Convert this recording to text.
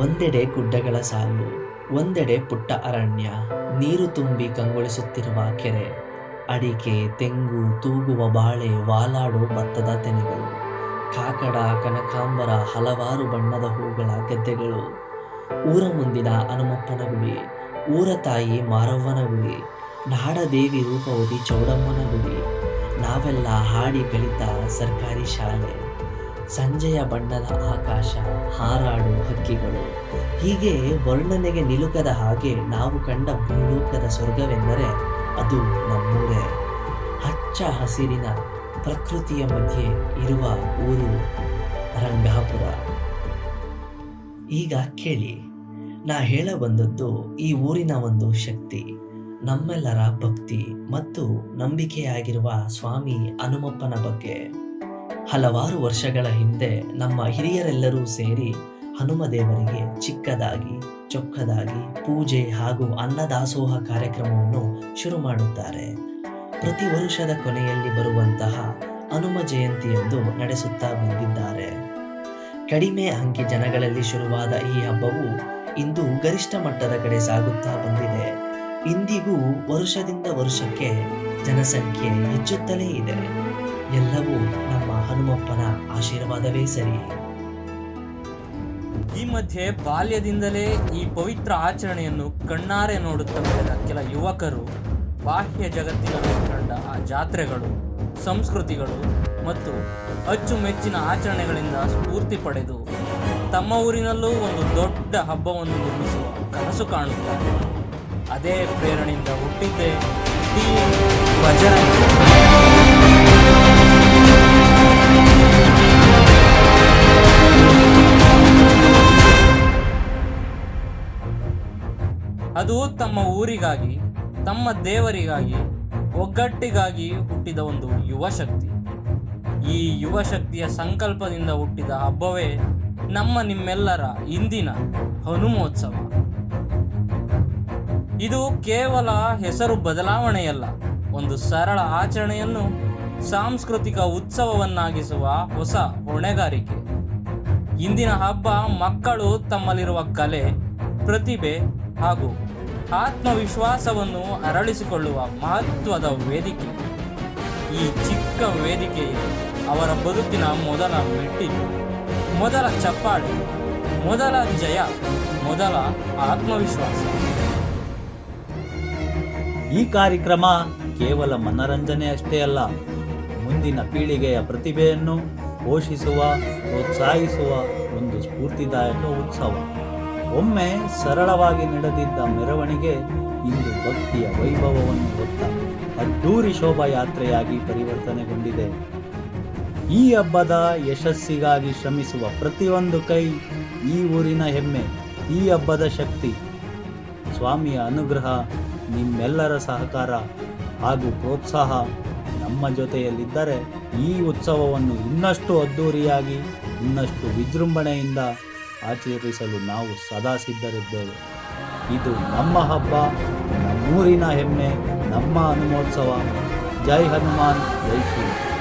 ಒಂದೆಡೆ ಗುಡ್ಡಗಳ ಸಾಲು, ಒಂದೆಡೆ ಪುಟ್ಟ ಅರಣ್ಯ, ನೀರು ತುಂಬಿ ಕಂಗೊಳಿಸುತ್ತಿರುವ ಕೆರೆ, ಅಡಿಕೆ, ತೆಂಗು, ತೂಗುವ ಬಾಳೆ, ವಾಲಾಡು ಭತ್ತದ ತೆನೆಗಳು, ಕಾಕಡ, ಕನಕಾಂಬರ, ಹಲವಾರು ಬಣ್ಣದ ಹೂಗಳ ಗದ್ದೆಗಳು, ಊರ ಮುಂದಿನ ಹನುಮಪ್ಪನ ಗುಡಿ, ಊರ ತಾಯಿ ಮಾರವ್ವನ ಗುಡಿ, ನಾಡದೇವಿ ರೂಪವತಿ ಚೌಡಮ್ಮನ ಗುಡಿ, ನಾವೆಲ್ಲ ಹಾಡಿ ಕಲಿತ ಸರ್ಕಾರಿ ಶಾಲೆ. ಸಂಜೆಯ ಬಣ್ಣದ ಆಕಾಶ, ಹಾರಾಡು ಹಕ್ಕಿಗಳು. ಹೀಗೆ ವರ್ಣನೆಗೆ ನಿಲುಕದ ಹಾಗೆ ನಾವು ಕಂಡ ಭೂಲೋಕದ ಸ್ವರ್ಗವೆಂದರೆ ಅದು ನಮ್ಮೂರೇ. ಹಚ್ಚ ಹಸಿರಿನ ಪ್ರಕೃತಿಯ ಮಧ್ಯೆ ಇರುವ ಊರು ರಂಗಾಪುರ. ಈಗ ಕೇಳಿ, ನಾ ಹೇಳ ಬಂದದ್ದು ಈ ಊರಿನ ಒಂದು ಶಕ್ತಿ, ನಮ್ಮೆಲ್ಲರ ಭಕ್ತಿ ಮತ್ತು ನಂಬಿಕೆಯಾಗಿರುವ ಸ್ವಾಮಿ ಹನುಮಪ್ಪನ ಬಗ್ಗೆ. ಹಲವಾರು ವರ್ಷಗಳ ಹಿಂದೆ ನಮ್ಮ ಹಿರಿಯರೆಲ್ಲರೂ ಸೇರಿ ಹನುಮ ದೇವರಿಗೆ ಚಿಕ್ಕದಾಗಿ, ಚೊಕ್ಕದಾಗಿ ಪೂಜೆ ಹಾಗೂ ಅನ್ನದಾಸೋಹ ಕಾರ್ಯಕ್ರಮವನ್ನು ಶುರು ಮಾಡುತ್ತಾರೆ. ಪ್ರತಿ ವರ್ಷದ ಕೊನೆಯಲ್ಲಿ ಬರುವಂತಹ ಹನುಮ ಜಯಂತಿಯಂದು ನಡೆಸುತ್ತಾ ಬಂದಿದ್ದಾರೆ. ಕಡಿಮೆ ಅಂಕಿ ಜನಗಳಲ್ಲಿ ಶುರುವಾದ ಈ ಹಬ್ಬವು ಇಂದು ಗರಿಷ್ಠ ಮಟ್ಟದ ಕಡೆ ಸಾಗುತ್ತಾ ಬಂದಿದೆ. ಇಂದಿಗೂ ವರ್ಷದಿಂದ ವರ್ಷಕ್ಕೆ ಜನಸಂಖ್ಯೆ ಹೆಚ್ಚುತ್ತಲೇ ಇದೆ. ಎಲ್ಲವೂ ನಮ್ಮ ಹನುಮಪ್ಪನ ಆಶೀರ್ವಾದವೇ ಸರಿ. ಈ ಮಧ್ಯೆ ಬಾಲ್ಯದಿಂದಲೇ ಈ ಪವಿತ್ರ ಆಚರಣೆಯನ್ನು ಕಣ್ಣಾರೆ ನೋಡುತ್ತಾ ಬೆಳೆದ ಕೆಲ ಯುವಕರು, ಬಾಹ್ಯ ಜಗತ್ತಿನಲ್ಲಿ ಕಂಡ ಆ ಜಾತ್ರೆಗಳು, ಸಂಸ್ಕೃತಿಗಳು ಮತ್ತು ಅಚ್ಚುಮೆಚ್ಚಿನ ಆಚರಣೆಗಳಿಂದ ಸ್ಫೂರ್ತಿ ಪಡೆದು ತಮ್ಮ ಊರಿನಲ್ಲೂ ಒಂದು ದೊಡ್ಡ ಹಬ್ಬವನ್ನು ನಿರ್ಮಿಸುವ ಕನಸು ಕಾಣುತ್ತಾರೆ ಅದೇ ಪ್ರೇರಣೆಯಿಂದ ಹುಟ್ಟಿದ್ದೇ ಟೀಮ್ ಅದು ತಮ್ಮ ಊರಿಗಾಗಿ, ತಮ್ಮ ದೇವರಿಗಾಗಿ, ಒಗ್ಗಟ್ಟಿಗಾಗಿ ಹುಟ್ಟಿದ ಒಂದು ಯುವ ಶಕ್ತಿ ಈ ಯುವ ಶಕ್ತಿಯ ಸಂಕಲ್ಪದಿಂದ ಹುಟ್ಟಿದ ಹಬ್ಬವೇ ನಮ್ಮ ನಿಮ್ಮೆಲ್ಲರ ಇಂದಿನ ಹನುಮೋತ್ಸವ. ಇದು ಕೇವಲ ಹೆಸರು ಬದಲಾವಣೆಯಲ್ಲ, ಒಂದು ಸರಳ ಆಚರಣೆಯನ್ನು ಸಾಂಸ್ಕೃತಿಕ ಉತ್ಸವವನ್ನಾಗಿಸುವ ಹೊಸ ಹೊಣೆಗಾರಿಕೆ. ಇಂದಿನ ಹಬ್ಬ ಮಕ್ಕಳು ತಮ್ಮಲ್ಲಿರುವ ಕಲೆ, ಪ್ರತಿಭೆ ಹಾಗೂ ಆತ್ಮವಿಶ್ವಾಸವನ್ನು ಅರಳಿಸಿಕೊಳ್ಳುವ ಮಹತ್ವದ ವೇದಿಕೆ. ಈ ಚಿಕ್ಕ ವೇದಿಕೆಯೇ ಅವರ ಬದುಕಿನ ಮೊದಲ ಮೆಟ್ಟಿಲು. ಮೊದಲ ಚಪ್ಪಾಳೆ. ಮೊದಲ ಜಯ. ಮೊದಲ ಆತ್ಮವಿಶ್ವಾಸ. ಈ ಕಾರ್ಯಕ್ರಮ ಕೇವಲ ಮನರಂಜನೆ ಅಷ್ಟೇ ಅಲ್ಲ, ಮುಂದಿನ ಪೀಳಿಗೆಯ ಪ್ರತಿಭೆಯನ್ನು ಪೋಷಿಸುವ, ಪ್ರೋತ್ಸಾಹಿಸುವ ಒಂದು ಸ್ಫೂರ್ತಿದಾಯಕ ಉತ್ಸವ. ಒಮ್ಮೆ ಸರಳವಾಗಿ ನಡೆದಿದ್ದ ಮೆರವಣಿಗೆ ಇಂದು ಭಕ್ತಿಯ ವೈಭವವನ್ನು ಹೊತ್ತ ಅದ್ದೂರಿ ಶೋಭಾಯಾತ್ರೆಯಾಗಿ ಪರಿವರ್ತನೆಗೊಂಡಿದೆ. ಈ ಹಬ್ಬದ ಯಶಸ್ಸಿಗಾಗಿ ಶ್ರಮಿಸುವ ಪ್ರತಿಯೊಂದು ಕೈ ಈ ಊರಿನ ಹೆಮ್ಮೆ, ಈ ಹಬ್ಬದ ಶಕ್ತಿ. ಸ್ವಾಮಿಯ ಅನುಗ್ರಹ, ನಿಮ್ಮೆಲ್ಲರ ಸಹಕಾರ ಹಾಗೂ ಪ್ರೋತ್ಸಾಹ ನಮ್ಮ ಜೊತೆಯಲ್ಲಿದ್ದರೆ ಈ ಉತ್ಸವವನ್ನು ಇನ್ನಷ್ಟು ಅದ್ಧೂರಿಯಾಗಿ, ಇನ್ನಷ್ಟು ವಿಜೃಂಭಣೆಯಿಂದ ಆಚರಿಸಲು ನಾವು ಸದಾ ಸಿದ್ಧರಿದ್ದೇವೆ. ಇದು ನಮ್ಮ ಹಬ್ಬ ನಮ್ಮೂರಿನ ಹೆಮ್ಮೆ, ನಮ್ಮ ಹನುಮೋತ್ಸವ. ಜೈ ಹನುಮಾನ್, ಜೈ ಶ್ರೀ